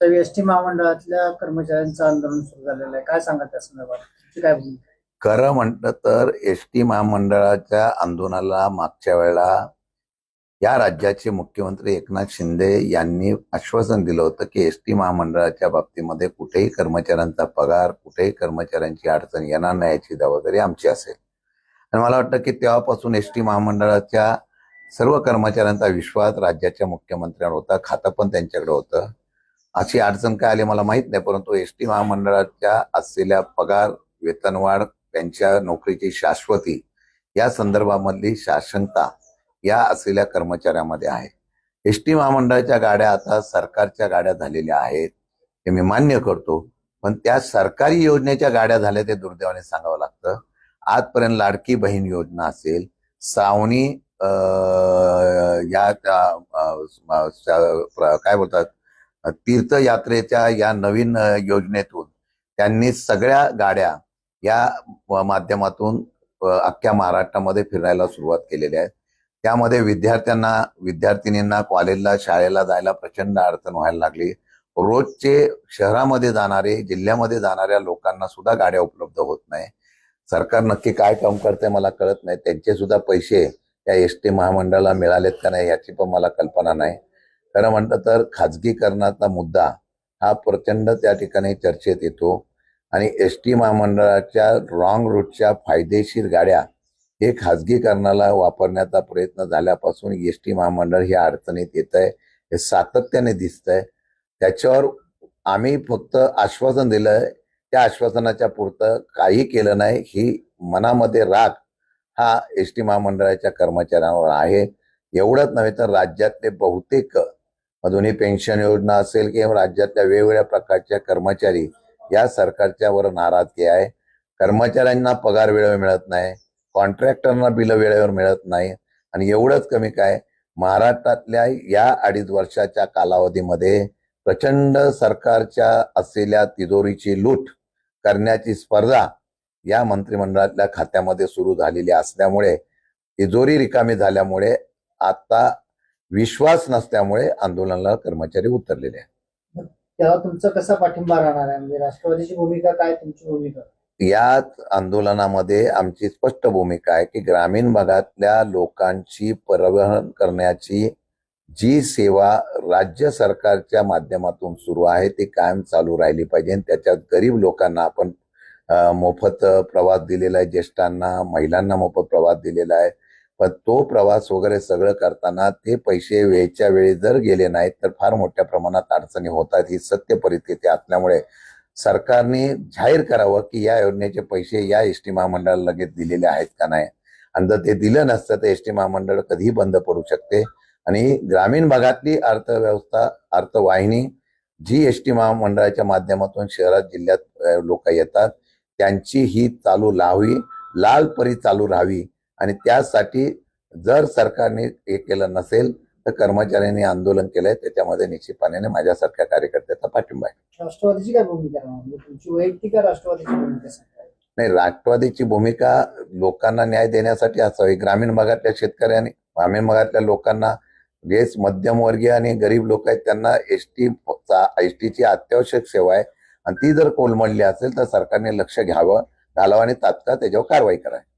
तर S T महामंडळातल्या कर्मचाऱ्यांचं आंदोलन सुरू झालेलं आहे. काय सांगा त्या संदर्भात? काय भूमिका खरं म्हटलं तर एस टी महामंडळाच्या आंदोलनाला मागच्या वेळेला या राज्याचे मुख्यमंत्री एकनाथ शिंदे यांनी आश्वासन दिलं होतं की एस टी महामंडळाच्या बाबतीमध्ये कुठेही कर्मचाऱ्यांचा पगार कुठेही कर्मचाऱ्यांची अडचण येणार नाही याची जबाबदारी आमची असेल. आणि मला वाटतं की तेव्हापासून एस टी महामंडळाच्या सर्व कर्मचाऱ्यांचा विश्वास राज्याच्या मुख्यमंत्र्यांवर होता खातं पण त्यांच्याकडे होतं. अशी अडचण काय आली मला माहीत नाही परंतु एस टी महामंडळाच्या असलेल्या पगार वेतनवाढ त्यांच्या नोकरीची शाश्वती या संदर्भामधली शासनता या असलेल्या कर्मचाऱ्यामध्ये आहे. एस टी महामंडळाच्या गाड्या आता सरकारच्या गाड्या झालेल्या आहेत हे मी मान्य करतो. पण त्या सरकारी योजनेच्या गाड्या झाल्या ते दुर्दैवाने सांगावं लागतं. आजपर्यंत लाडकी बहीण योजना असेल श्रावणी या काय बोलतात तीर्थयात्रेच्या या नवीन योजनेतून त्यांनी सगळ्या गाड्या या माध्यमातून अख्ख्या महाराष्ट्रामध्ये फिरायला सुरुवात केलेली आहे. त्यामध्ये विद्यार्थ्यांना विद्यार्थिनींना कॉलेजला शाळेला जायला प्रचंड अडचण व्हायला लागली. रोजचे शहरामध्ये जाणारे जिल्ह्यामध्ये जाणाऱ्या लोकांना सुद्धा गाड्या उपलब्ध होत नाही. सरकार नक्की काय काम करते मला कळत नाही. त्यांचे सुद्धा पैसे त्या एस टी महामंडळाला मिळालेत का नाही याची पण मला कल्पना नाही. खरं म्हटलं तर खाजगीकरणाचा मुद्दा हा प्रचंड त्या ठिकाणी चर्चेत येतो. आणि एस टी महामंडळाच्या रॉंग रूटच्या फायदेशीर गाड्या हे खाजगीकरणाला वापरण्याचा प्रयत्न झाल्यापासून एस टी महामंडळ हे अडचणीत येत आहे हे सातत्याने दिसतंय. त्याच्यावर आम्ही फक्त आश्वासन दिलंय. त्या आश्वासनाच्या पुरतं काही केलं नाही. ही मनामध्ये राग हा एस टी महामंडळाच्या कर्मचाऱ्यांवर आहे. एवढंच नव्हे तर राज्यातले बहुतेक दोन्ही पेन्शन योजना असेल किंवा राज्यातल्या वेगवेगळ्या प्रकारच्या कर्मचारी या सरकारच्या वर नाराजगी आहे. कर्मचाऱ्यांना पगार वेळेवर मिळत नाही कॉन्ट्रॅक्टरना बिल वेळेवर मिळत नाही आणि एवढंच कमी काय? महाराष्ट्रातल्या या अडीच वर्षाच्या कालावधीमध्ये प्रचंड सरकारच्या असलेल्या तिजोरीची लूट करण्याची स्पर्धा या मंत्रिमंडळातल्या खात्यामध्ये सुरू झालेली असल्यामुळे तिजोरी रिकामी झाल्यामुळे आता विश्वास नसल्यामुळे आंदोलनाला कर्मचारी उतरलेले आहेत. तेव्हा तुमचा कसा पाठिंबा राहणार आहे? म्हणजे राष्ट्रवादीची भूमिका काय तुमची भूमिका? या आंदोलनामध्ये आमची स्पष्ट भूमिका आहे की ग्रामीण भागातल्या लोकांची परिवहन करण्याची जी सेवा राज्य सरकारच्या माध्यमातून सुरू आहे ती कायम चालू राहिली पाहिजे. आणि त्याच्यात गरीब लोकांना आपण मोफत प्रवास दिलेला आहे ज्येष्ठांना महिलांना मोफत प्रवास दिलेला आहे. पण तो प्रवास वगैरे सगळं करताना ते पैसे वेळच्या वेळी जर गेले नाहीत तर फार मोठ्या प्रमाणात अडचणी होतात. ही सत्य परिस्थिती असल्यामुळे सरकारने जाहीर करावं की या योजनेचे पैसे या एस टी महामंडळाला लगेच दिलेले आहेत का नाही. आणि जर ते दिलं नसतं तर एस टी महामंडळ कधीही बंद पडू शकते. आणि ग्रामीण भागातली अर्थव्यवस्था अर्थवाहिनी जी एस टी महामंडळाच्या माध्यमातून शहरात जिल्ह्यात लोक येतात त्यांची ही चालू लावी लाल परी चालू राहावी. आणि त्यासाठी जर सरकारने हे केलं नसेल तर कर्मचाऱ्यांनी आंदोलन केलंय. त्याच्यामध्ये निश्चितपणे माझ्यासारख्या कार्यकर्त्याचा पाठिंबा आहे. राष्ट्रवादीची काय भूमिका म्हणजे तुमची वैयक्तिक का राष्ट्रवादीची भूमिका नाही राष्ट्रवादीची भूमिका लोकांना न्याय देण्यासाठी असावी ग्रामीण भागातल्या शेतकऱ्यांनी ग्रामीण भागातल्या लोकांना जे मध्यमवर्गीय आणि गरीब लोक आहेत त्यांना एस टी एस टीची अत्यावश्यक सेवा आहे. आणि ती जर कोलमडली असेल तर सरकारने लक्ष घ्यावं घालावं आणि तात्काळ त्याच्यावर कारवाई करावी.